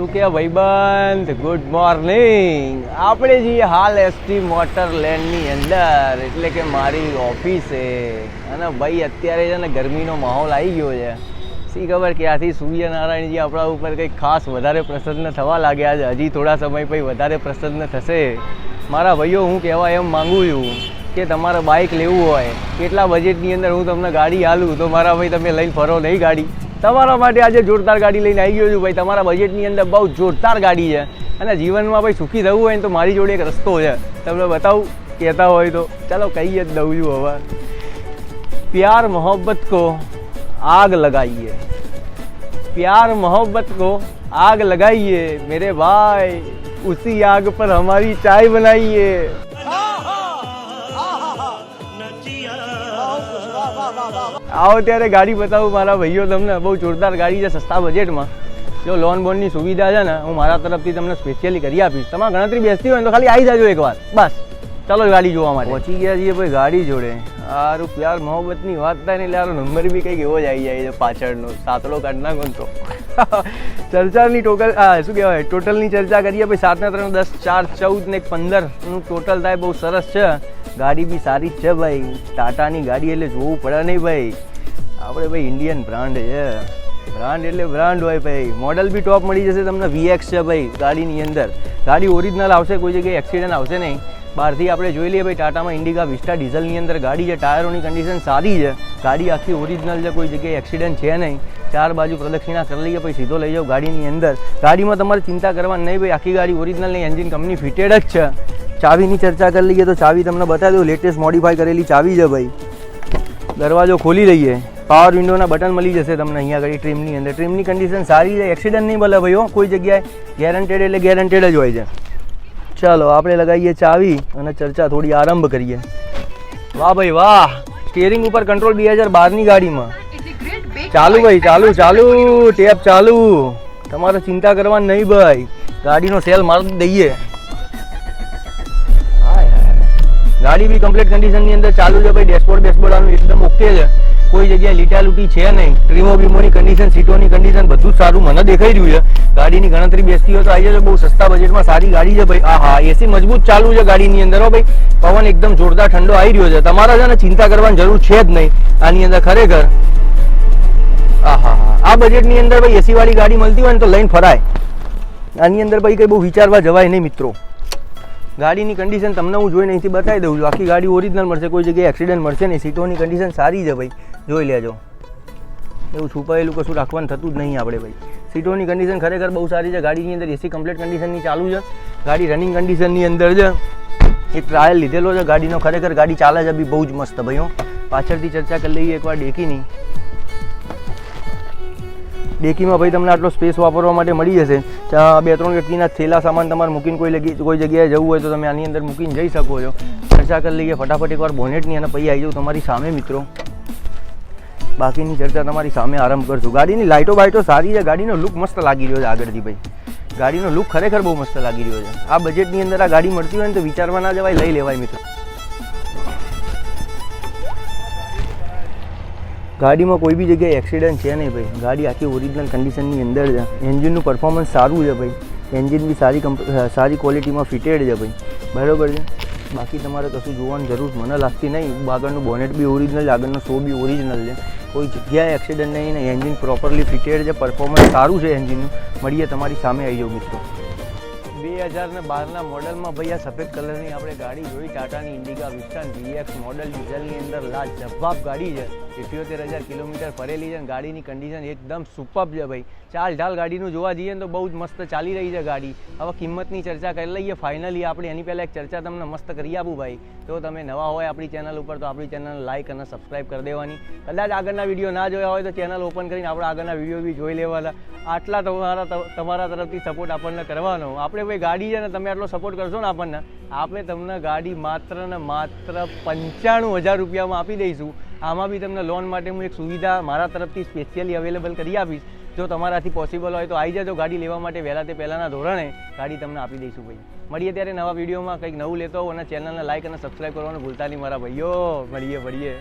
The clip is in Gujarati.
શું કે ભાઈબંધ? ગુડ મોર્નિંગ આપણે જે હાલ એસટી મોટર લેન્ડની અંદર. એટલે કે મારી ઓફિસે અને ભાઈ, અત્યારે છે ને ગરમીનો માહોલ આવી ગયો છે. શી ખબર ક્યાંથી સૂર્યનારાયણજી આપણા ઉપર કંઈક ખાસ વધારે પ્રસન્ન થવા લાગ્યા છે? હજી થોડા સમય પછી વધારે પ્રસન્ન થશે. મારા ભાઈઓ, હું કહેવા એમ માંગુ છું કે તમારે બાઇક લેવું હોય. કેટલા બજેટની અંદર હું તમને ગાડી હાલું? તો મારા ભાઈ, તમે લઈને ફરો નહીં ગાડી. તમારા માટે આજે જોરદાર ગાડી લઈને આવી ગયો છું ભાઈ તમારા બજેટની અંદર બહુ જોરદાર ગાડી છે અને જીવનમાં ભાઈ સુખી થવું હોય ને તો મારી જોડે એક રસ્તો છે તમને બતાવું કહેતા હોય તો ચાલો કહી જ દઉં છું હવે प्यार मोहब्बत को आग लगाइए प्यार मोहब्बत को आग लगाइए मेरे भाई उसी आग पर हमारी चाय बनाइए આવો ત્યારે ગાડી બતાવું મારા ભાઈઓ તમને. બહુ જોરદાર ગાડી છે સસ્તા બજેટમાં. જો લોન બોનની સુવિધા છે ને, હું મારા તરફથી તમને સ્પેશિયલી કરી આપીશ. તમારે ગણતરી બેસતી હોય તો ખાલી આવી જાજો એકવાર. બસ. ચાલો ગાડી જોવા માટે. પહોંચી ગયા છીએ ભાઈ ગાડી જોડે. સારું પ્યાર, મોહબ્બતની વાત થાય ને એટલે આરો નંબર બી કંઈક એવો જ આવી જાય છે પાછળનો. સાતડો કાઢ નાખો તો. ચર્ચાની ટોટલ હા શું કહેવાય ટોટલની ચર્ચા કરીએ. ભાઈ સાતને ત્રણ, દસ, ચાર, ચૌદ ને એક પંદરનું ટોટલ થાય, બહુ સરસ છે. ગાડી બી સારી જ છે ભાઈ. ટાટાની ગાડી એટલે જોવું પડે નહીં ભાઈ. આપણે ભાઈ ઇન્ડિયન બ્રાન્ડ છે. બ્રાન્ડ એટલે બ્રાન્ડ હોય ભાઈ. મોડલ બી ટોપ મળી જશે તમને વીએક્સ છે ભાઈ, ગાડીની અંદર. ગાડી ઓરિજિનલ આવશે, કોઈ જગ્યાએ એક્સિડન્ટ આવશે નહીં. બહારથી આપણે જોઈ લઈએ ભાઈ, ટાટામાં ઇન્ડિકા વિસ્ટા ડીઝલની અંદર ગાડી છે ટાયરોની કન્ડિશન સારી છે. ગાડી આખી ઓરિજિનલ છે, કોઈ જગ્યાએ એક્સિડન્ટ છે નહીં. ચાર બાજુ પ્રદક્ષિણા કરી લઈએ પછી સીધો લઈ જાઓ ગાડીની અંદર. ગાડીમાં તમારે ચિંતા કરવાની નહીં ભાઈ, આખી ગાડી ઓરિજિનલ નહીં એન્જિન કંપની ફિટેડ જ છે. ચાવીની ચર્ચા કરી લઈએ તો ચાવી તમને બતાવી દઉં લેટેસ્ટ મોડિફાઈ કરેલી ચાવી છે ભાઈ. દરવાજો ખોલી લઈએ. પાવર વિન્ડોના બટન મળી જશે તમને અહીંયા આગળ ટ્રીમની અંદર. ટ્રીમની કન્ડિશન સારી છે એક્સિડન્ટ નહીં ભલે ભાઈ હો, કોઈ જગ્યાએ ગેરંટેડ એટલે ગેરંટેડ જ હોય છે. ચાલો, આપણે લગાવીએ ચાવી અને ચર્ચા થોડી આરંભ કરીએ. વાહ ભાઈ વાહ સ્ટિયરિંગ ઉપર કંટ્રોલ બે હજાર બારની ગાડીમાં. ચાલુ ભાઈ, ચાલુ ચાલુ ટેપ ચાલુ. તમારે ચિંતા કરવાની નહીં ભાઈ. ગાડીનો સેલ મારી દઈએ. ગાડી બી કમ્પ્લીટ કન્ડિશનની અંદર ચાલુ છે ભાઈ ડેશબોર્ડ બેસબોર્ડ એકદમ ઓકે છે. કોઈ જગ્યાએ લીટા લૂટી છે નહીં. ટ્રીમો બીમોની કન્ડિશન સીટોની કન્ડિશન બધું સારું મને દેખાઈ રહ્યું છે. ગાડીની ગણતરી બેસતી હોય તો આવી જશે બહુ સસ્તા બજેટમાં સારી ગાડી છે ભાઈ. આ હા એસી મજબૂત ચાલુ છે ગાડીની અંદર હો ભાઈ. પવન એકદમ જોરદાર ઠંડો આવી રહ્યો છે. તમારે છે ને ચિંતા કરવાની જરૂર છે જ નહીં. આની અંદર ખરેખર આ હા હા આ બજેટની અંદર ભાઈ એસી વાળી ગાડી મળતી હોય ને તો લઈને ફરાય. આની અંદર ભાઈ કંઈ બહુ વિચારવા જવાય નહીં મિત્રો. ગાડીની કન્ડિશન તમને હું જોઈને અહીંથી બતાવી દઉં છું. આખી ગાડી ઓરિજિનલ મળશે, કોઈ જગ્યાએ એક્સિડન્ટ મળશે નહીં. સીટોની કન્ડિશન સારી છે ભાઈ. જોઈ લેજો. એવું છુપાયેલું કશું રાખવાનું થતું જ નહીં આપણે ભાઈ. સીટોની કન્ડિશન ખરેખર બહુ સારી છે. ગાડીની અંદર એસી કમ્પ્લીટ કન્ડિશનની ચાલુ છે. ગાડી રનિંગ કન્ડિશનની અંદર છે. એક ટ્રાયલ લીધેલો છે. ગાડીનો ખરેખર ગાડી ચાલે છે બી બહુ જ મસ્ત ભાઈઓ પાછળથી ચર્ચા કરી લઈએ એકવાર ડેકીની ડેકીમાં ભાઈ તમને આટલો સ્પેસ વાપરવા માટે મળી જશે. ત્યાં બે ત્રણ વ્યક્તિના થેલા સામાન તમારે મૂકીને કોઈ કોઈ જગ્યાએ જવું હોય તો તમે આની અંદર મૂકીને જઈ શકો છો. ચર્ચા કરી લઈએ ફટાફટ એકવાર બોનેટની અને પછી આવી જાઉં તમારી સામે મિત્રો. બાકીની ચર્ચા તમારી સામે આરંભ કરશું. ગાડીની લાઇટો બાઇટો સારી છે. ગાડીનો લુક મસ્ત લાગી રહ્યો છે આગળથી ભાઈ. ગાડીનો લુક ખરેખર બહુ મસ્ત લાગી રહ્યો છે. આ બજેટની અંદર આ ગાડી મળતી હોય ને તો વિચારવા ના જવાય, લઈ લેવાય મિત્રો. ગાડીમાં કોઈ બી જગ્યાએ એક્સિડન્ટ છે નહીં ભાઈ. ગાડી આખી ઓરિજિનલ કન્ડિશનની અંદર છે. એન્જિનનું પરફોર્મન્સ સારું છે ભાઈ. એન્જિન બી સારી સારી ક્વોલિટીમાં ફિટેડ છે ભાઈ. બરાબર છે? બાકી તમારે કશું જોવાની જરૂર મને લાગતી નહીં. આગળનું બોનેટ બી ઓરિજિનલ આગળનો શો બી ઓરિજિનલ છે. કોઈ જગ્યાએ એક્સિડન્ટ નહીં ને એન્જિન પ્રોપરલી ફિટેડ છે પરફોર્મન્સ સારું છે એન્જિનનું મળીએ તમારી સામે આવી જાઉં મિત્રો. બે હજાર ને બારના મોડલમાં ભાઈ આ સફેદ કલરની આપણે ગાડી જોઈ. ટાટાની ઇન્ડિકા વિસ્ટાન વીએક્સ મોડલ ડીઝલની અંદર લાજવાબ ગાડી છે. ઇઠ્યોતેર હજાર કિલોમીટર ફરેલી છે અને ગાડીની કન્ડિશન એકદમ સુપર છે ભાઈ. ચાલ ઢાલ ગાડીનું જોવા જઈએ ને તો બહુ જ મસ્ત ચાલી રહી છે ગાડી. હવે કિંમતની ચર્ચા કરી લઈએ. ફાઇનલી આપણે એની પહેલાં એક ચર્ચા તમને મસ્ત કરી આપું ભાઈ. તો તમે નવા હોય આપણી ચેનલ ઉપર તો આપણી ચેનલ લાઇક અને સબસ્ક્રાઇબ કરી દેવાની. કદાચ આગળના વીડિયો ના જોયા હોય તો ચેનલ ઓપન કરીને આપણે આગળના વીડિયો બી જોઈ લેવાના. આટલા તમારા તમારા તરફથી સપોર્ટ આપણને કરવાનો. આપણે ભાઈ ગાડી છે ને તમે આટલો સપોર્ટ કરશો ને આપણને, આપણે તમને ગાડી માત્ર ને માત્ર પંચાણું હજાર રૂપિયામાં આપી દઈશું. આમાં બી તમને લોન માટે હું એક સુવિધા મારા તરફથી સ્પેશિયલી અવેલેબલ કરી આપીશ. જો તમારાથી પોસિબલ હોય તો આવી જજો ગાડી લેવા માટે વહેલા તે પહેલાંના ધોરણે ગાડી તમને આપી દઈશું ભાઈ. મળીએ ત્યારે નવા વિડીયોમાં કંઈક નવું લેતો હોવ અને ચેનલને લાઇક અને સબસ્ક્રાઈબ કરવાનું ભૂલતા નહીં મારા ભાઈઓ. મળીએ મળીએ.